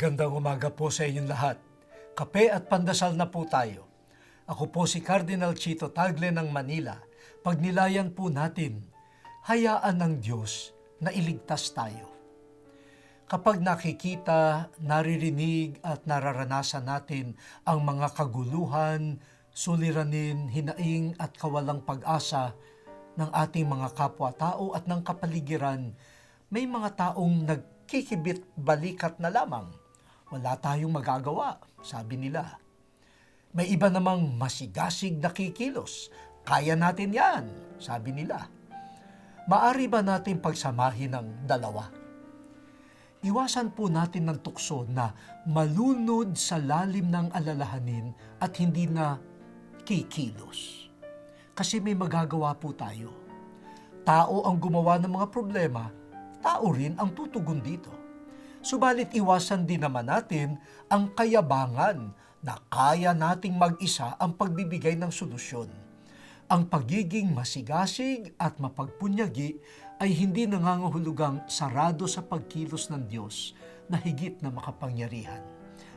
Magandang umaga po sa inyong lahat. Kape at pandasal na po tayo. Ako po si Cardinal Chito Tagle ng Manila. Pagnilayan po natin, hayaan ng Diyos na iligtas tayo. Kapag nakikita, naririnig at nararanasan natin ang mga kaguluhan, suliranin, hinaing at kawalang pag-asa ng ating mga kapwa-tao at ng kapaligiran, may mga taong nagkikibit balikat na lamang. Wala tayong magagawa, sabi nila. May iba namang masigasig na kikilos. Kaya natin yan, sabi nila. Maari ba natin pagsamahin ng dalawa? Iwasan po natin ng tukso na malunod sa lalim ng alalahanin at hindi na kikilos. Kasi may magagawa po tayo. Tao ang gumawa ng mga problema, tao rin ang tutugon dito. Subalit iwasan din naman natin ang kayabangan na kaya nating mag-isa ang pagbibigay ng solusyon. Ang pagiging masigasig at mapagpunyagi ay hindi nangangahulugang sarado sa pagkilos ng Diyos na higit na makapangyarihan.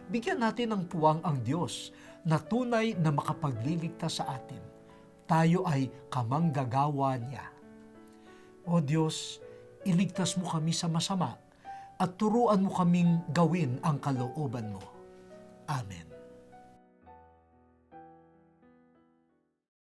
Bigyan natin ng puwang ang Diyos na tunay na makapagliligtas sa atin. Tayo ay kamanggagawa niya. O Diyos, iligtas mo kami sa masama at turuan mo kaming gawin ang kalooban mo. Amen.